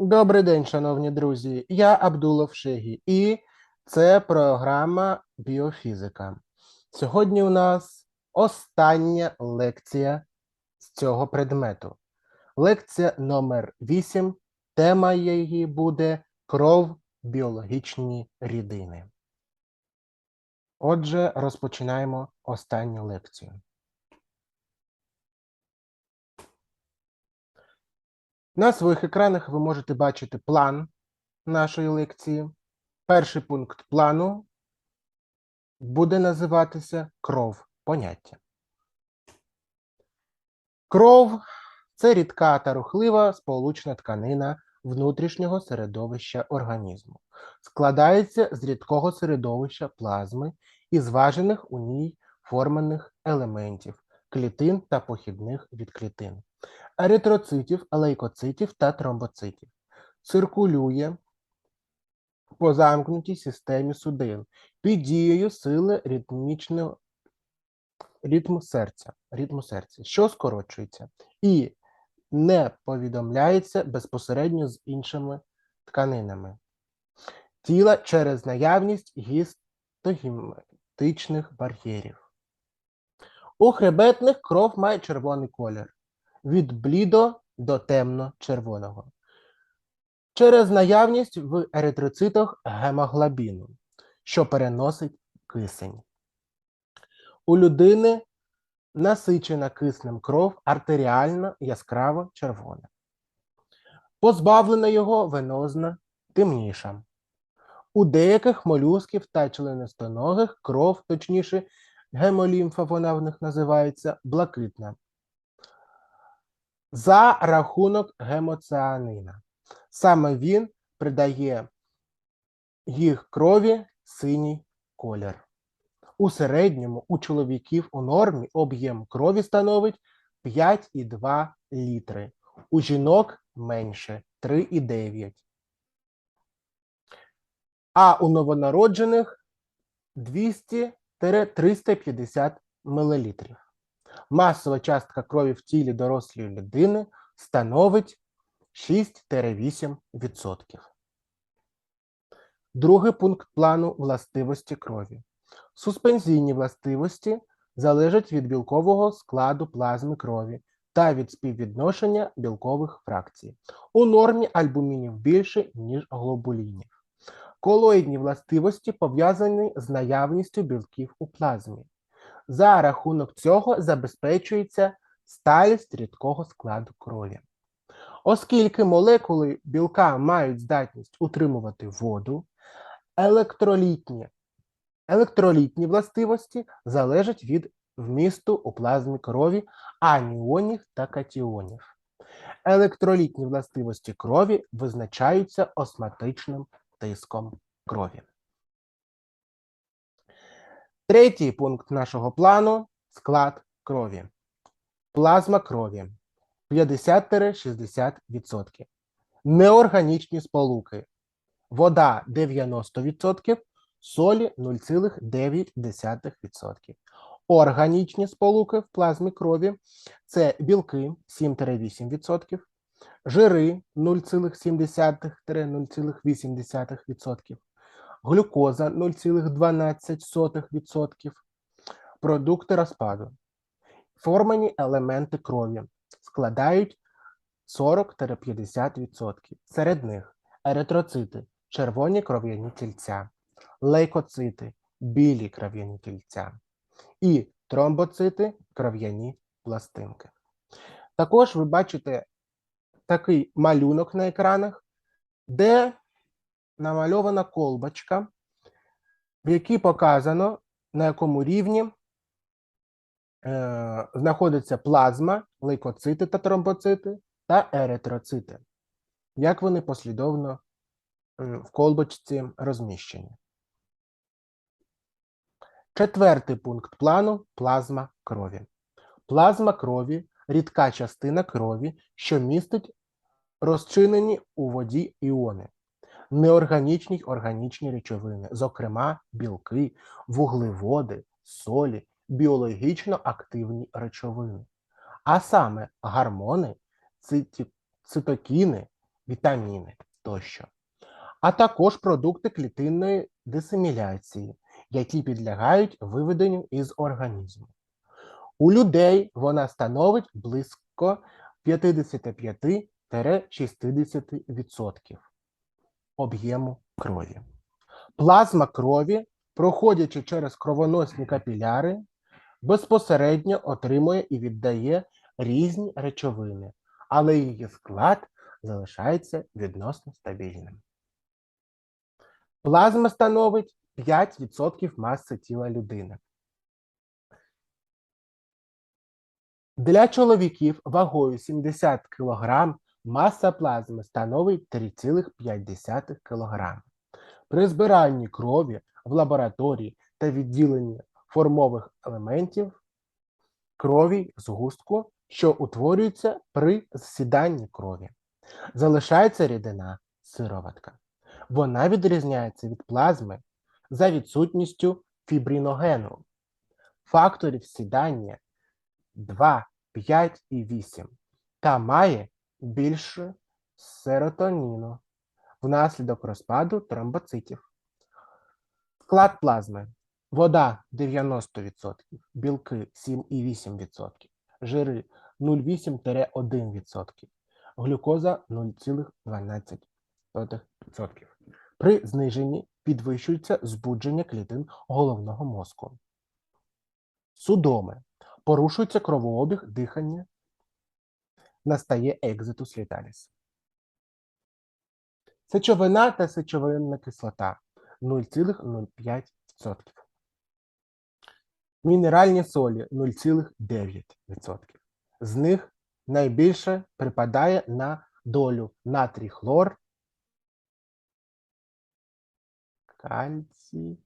Добрий день, шановні друзі. Я Абдулов Шегі, і це програма Біофізика. Сьогодні у нас остання лекція з цього предмету. Лекція номер 8. Тема її буде кров біологічні рідини. Отже, розпочинаємо останню лекцію. На своїх екранах ви можете бачити план нашої лекції. Перший пункт плану буде називатися кров поняття. Кров це рідка та рухлива сполучна тканина внутрішнього середовища організму. Складається з рідкого середовища плазми і зважених у ній формених елементів клітин та похідних від клітин еритроцитів, лейкоцитів та тромбоцитів. Циркулює по замкнутій системі судин під дією сили ритмічного ритму серця, ритму серця, що скорочується, і не повідомляється безпосередньо з іншими тканинами тіла через наявність гістогематичних бар'єрів. У хребетних кров має червоний колір від блідо до темно-червоного. Через наявність в еритроцитах гемоглобіну, що переносить кисень. У людини насичена киснем кров артеріальна яскраво червона. Позбавлена його венозна темніша. У деяких молюсків та членистоногих кров, точніше, гемолімфа, вона в них називається блакитна за рахунок гемоціанина. Саме він придає їх крові синій колір. У середньому у чоловіків у нормі об'єм крові становить 5,2 літри, у жінок менше 3,9. А у новонароджених 200-350 мл. Масова частка крові в тілі дорослої людини становить 6-8%. Другий пункт плану властивості крові. Суспензійні властивості залежать від білкового складу плазми крові та від співвідношення білкових фракцій. У нормі альбумінів більше, ніж глобулінів. Колоїдні властивості пов'язані з наявністю білків у плазмі. За рахунок цього забезпечується сталість рідкого складу крові. Оскільки молекули білка мають здатність утримувати воду, електролітні, електролітні властивості залежать від вмісту у плазмі крові аніонів та катіонів. Електролітні властивості крові визначаються осматичним тиском крові. Третій пункт нашого плану склад крові. Плазма крові 50-60%. Неорганічні сполуки. Вода 90%, солі 0,9%. Органічні сполуки в плазмі крові це білки 7-8%, жири 0,7-0,8% глюкоза 0,12%, продукти розпаду. Формані елементи крові складають 40-50%. Серед них еритроцити, червоні кров'яні тільця, лейкоцити, білі кров'яні тільця і тромбоцити, кров'яні пластинки. Також ви бачите такий малюнок на екранах, де намальована колбочка, в якій показано, на якому рівні е, знаходиться плазма, лейкоцити та тромбоцити та еритроцити. Як вони послідовно в колбочці розміщені. Четвертий пункт плану плазма крові. Плазма крові рідка частина крові, що містить розчинені у воді іони неорганічні органічні речовини, зокрема білки, вуглеводи, солі, біологічно активні речовини, а саме гормони, цитокіни, вітаміни тощо, а також продукти клітинної дисеміляції, які підлягають виведенню із організму. У людей вона становить близько 55-60% об'єму крові. Плазма крові, проходячи через кровоносні капіляри, безпосередньо отримує і віддає різні речовини, але її склад залишається відносно стабільним. Плазма становить 5% маси тіла людини. Для чоловіків вагою 70 кг маса плазми становить 3,5 кг. При збиранні крові в лабораторії та відділенні формових елементів крові згустку, що утворюється при засіданні крові. Залишається рідина сироватка. Вона відрізняється від плазми за відсутністю фібриногену, факторів сідання 2, 5 і 8 та має більше серотоніну внаслідок розпаду тромбоцитів. Склад плазми. Вода 90%, білки 7,8%, жири 0,8-1%, глюкоза 0,12%. При зниженні підвищується збудження клітин головного мозку. Судоми. Порушується кровообіг дихання, настає екзитус літаліс. Сечовина та сечовинна кислота 0,05%. Мінеральні солі 0,9%. З них найбільше припадає на долю натрій хлор, кальцій,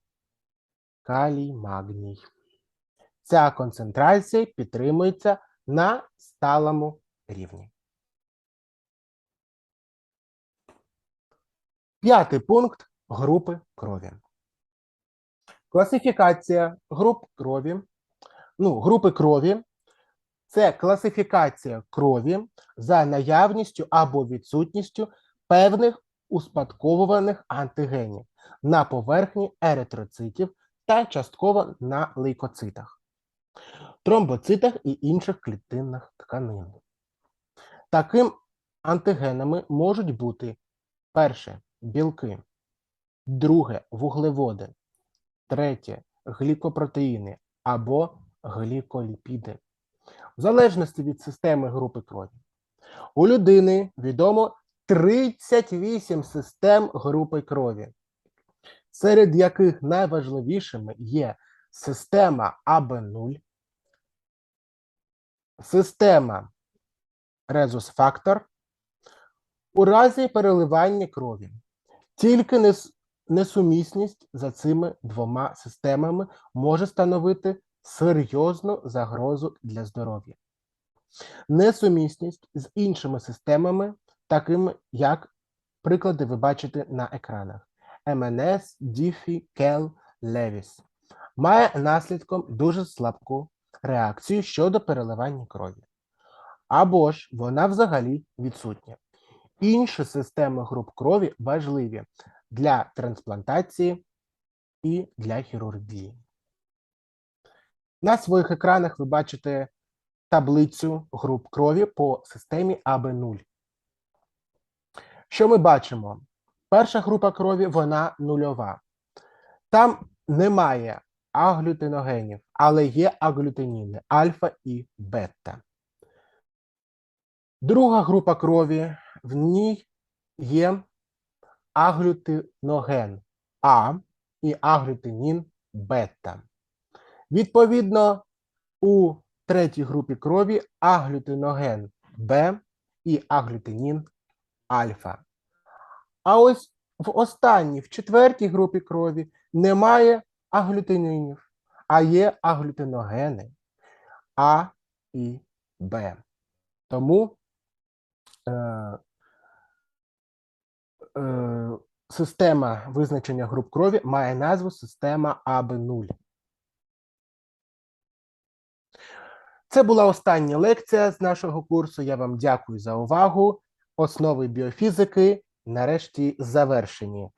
калій, магній. Ця концентрація підтримується на сталому рівні. П'ятий пункт групи крові. Класифікація груп крові. Ну, групи крові це класифікація крові за наявністю або відсутністю певних успадковуваних антигенів на поверхні еритроцитів та частково на лейкоцитах, тромбоцитах і інших клітинних тканин. Таким антигенами можуть бути перше білки, друге вуглеводи, третє глікопротеїни або гліколіпіди. В залежності від системи групи крові. У людини відомо 38 систем групи крові, серед яких найважливішими є система АБ0, система резус-фактор у разі переливання крові. Тільки несумісність за цими двома системами може становити серйозну загрозу для здоров'я. Несумісність з іншими системами, такими як приклади ви бачите на екранах: МНС, Діфі, Кел, Левіс, має наслідком дуже слабку реакцію щодо переливання крові. Або ж вона взагалі відсутня. Інші системи груп крові важливі для трансплантації і для хірургії. На своїх екранах ви бачите таблицю груп крові по системі АБ0. Що ми бачимо? Перша група крові вона нульова. Там немає аглютиногенів, але є аглютиніни альфа і бета. Друга група крові в ній є аглютиноген А і аглютинін бета. Відповідно, у третій групі крові аглютиноген Б і аглютинін альфа. А ось в останній, в четвертій групі крові немає аглютинінів, а є аглютиногени А і Б. Тому система визначення груп крові має назву система АБ0. Це була остання лекція з нашого курсу. Я вам дякую за увагу. Основи біофізики нарешті завершені.